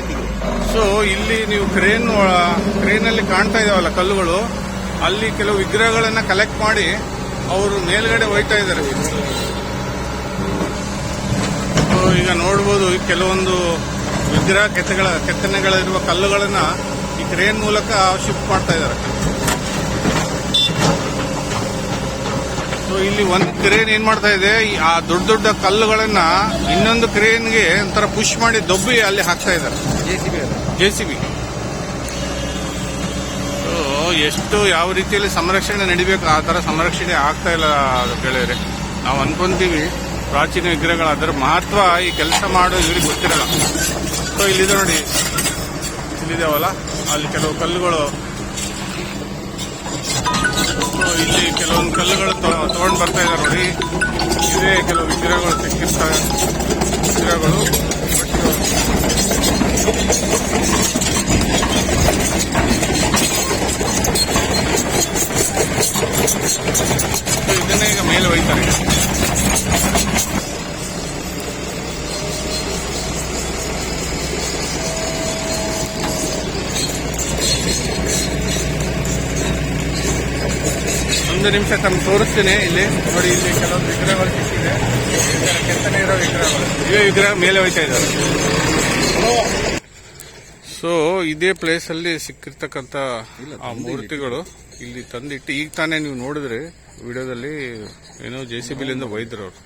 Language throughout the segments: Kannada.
ಕೆತ್ತಿದ್ರು ಸೊ ಇಲ್ಲಿ ನೀವು ಕ್ರೇನ್ ಕ್ರೇನ್ ಅಲ್ಲಿ ಕಾಣ್ತಾ ಇದಾವಲ್ಲ ಕಲ್ಲುಗಳು, ಅಲ್ಲಿ ಕೆಲವು ವಿಗ್ರಹಗಳನ್ನ ಕಲೆಕ್ಟ್ ಮಾಡಿ ಅವರು ಮೇಲ್ಗಡೆ ಒಯ್ತಾ ಇದ್ದಾರೆ ಈಗ ನೋಡಬಹುದು ಕೆಲವೊಂದು ವಿಗ್ರಹ ಕೆತ್ತಗಳ, ಕೆತ್ತನೆಗಳಿರುವ ಕಲ್ಲುಗಳನ್ನ ಈ ಕ್ರೇನ್ ಮೂಲಕ ಶಿಫ್ಟ್ ಮಾಡ್ತಾ ಇದ್ದಾರೆ ಸೊ ಇಲ್ಲಿ ಒಂದು ಕ್ರೇನ್ ಏನ್ ಮಾಡ್ತಾ ಇದೆ? ಆ ದೊಡ್ಡ ದೊಡ್ಡ ಕಲ್ಲುಗಳನ್ನ ಇನ್ನೊಂದು ಕ್ರೇನ್ಗೆ ಒಂಥರ ಪುಷ್ ಮಾಡಿ ದೊಬ್ಬಿ ಅಲ್ಲಿ ಹಾಕ್ತಾ ಇದ್ದಾರೆ. ಜೆಸಿಬಿ ಎಷ್ಟು ಯಾವ ರೀತಿಯಲ್ಲಿ ಸಂರಕ್ಷಣೆ ನಡಿಬೇಕು? ಆ ತರ ಸಂರಕ್ಷಣೆ ಆಗ್ತಾ ಇಲ್ಲ ಗೆಳೆಯರೆ. ನಾವು ಅನ್ಕೊಂತೀವಿ ಪ್ರಾಚೀನ ವಿಗ್ರಹಗಳ ಅದರ ಮಹತ್ವ ಈ ಕೆಲಸ ಮಾಡೋ ಇವ್ರಿಗೆ ಗೊತ್ತಿರಲ್ಲ. ಸೊ ಇಲ್ಲಿದೆ ನೋಡಿ. ಇಲ್ಲಿದಾವಲ್ಲ ಅಲ್ಲಿ ಕೆಲವು ಕಲ್ಲುಗಳು ಇಲ್ಲಿ ಕೆಲವೊಂದು ಕಲ್ಲುಗಳು ತಗೊಂಡು ಬರ್ತಾ ಇದ್ದಾರೆ ನೋಡಿ. ಇದೇ ಕೆಲವು ವಿಗ್ರಹಗಳು ಸಿಕ್ಕಿರ್ತವೆ ವಿಗ್ರಹಗಳು. ಇದನ್ನೇ ಈಗ ಮೇಲೆ ಒಯ್ತಾರೆ. ಒಂದು ನಿಮಿಷ ತಮ್ಗೆ ತೋರಿಸ್ತೀನಿ ಇಲ್ಲಿ. ನೋಡಿ ಇಲ್ಲಿ ಕೆಲವೊಂದು ವಿಗ್ರಹಗಳು ಸಿಕ್ಕಿದೆ. ಕೆತ್ತನೆ ಇರೋ ವಿಗ್ರಹಗಳು. ಇವೇ ವಿಗ್ರಹ ಮೇಲೆ ಹೋಯ್ತಾ ಇದ್ದಾರೆ. ಸೊ ಇದೇ ಪ್ಲೇಸ್ ಅಲ್ಲಿ ಸಿಕ್ಕಿರ್ತಕ್ಕಂತ ಆ ಮೂರ್ತಿಗಳು ಇಲ್ಲಿ ತಂದಿಟ್ಟು ಈಗ ತಾನೇ ನೀವು ನೋಡಿದ್ರೆ ವಿಡಿಯೋದಲ್ಲಿ ಏನೋ ಜೆ ಸಿ ಬಿಲಿಂದ ಒಯ್ದ್ರು ಅವರು.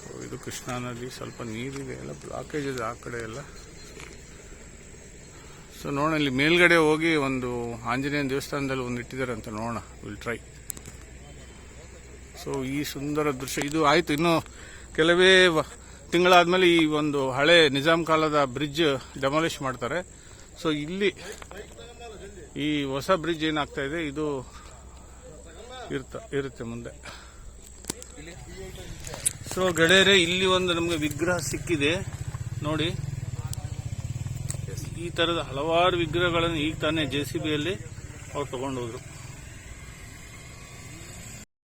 ಸೊ ಇದು ಕೃಷ್ಣಾ ನದಿ ಸ್ವಲ್ಪ ನೀರಿದೆ ಎಲ್ಲ ಬ್ಲಾಕೇಜ್ ಇದೆ ಆ ಕಡೆ ಎಲ್ಲ. ಸೊ ನೋಡೋಣ, ಇಲ್ಲಿ ಮೇಲ್ಗಡೆ ಹೋಗಿ ಒಂದು ಆಂಜನೇಯನ ದೇವಸ್ಥಾನದಲ್ಲಿ ಒಂದು ಇಟ್ಟಿದ್ದಾರೆ ಅಂತ ನೋಡೋಣ. ವಿಲ್ ಟ್ರೈ ಸೊ ಈ ಸುಂದರ ದೃಶ್ಯ, ಇದು ಆಯ್ತು. ಇನ್ನು ಕೆಲವೇ ತಿಂಗಳಾದ್ಮೇಲೆ ಈ ಒಂದು ಹಳೆ ನಿಜಾಮ್ ಕಾಲದ ಬ್ರಿಡ್ಜ್ ಡೆಮಾಲಿಷ್ ಮಾಡ್ತಾರೆ. ಸೊ ಇಲ್ಲಿ ಈ ಹೊಸ ಬ್ರಿಡ್ಜ್ ಏನಾಗ್ತಾ ಇದೆ, ಇದು ಇರ್ತ, ಇರುತ್ತೆ ಮುಂದೆ. ಸೊ ಗೆಳೆಯರೆ, ಇಲ್ಲಿ ಒಂದು ನಮಗೆ ವಿಗ್ರಹ ಸಿಕ್ಕಿದೆ. ನೋಡಿ. ಈ ತರದ ಹಲವಾರು ವಿಗ್ರಹಗಳನ್ನು ಈಗ ತಾನೇ ಜೆ ಸಿ ಬಿಯಲ್ಲಿ ಅವ್ರು ತಗೊಂಡು ಹೋದ್ರು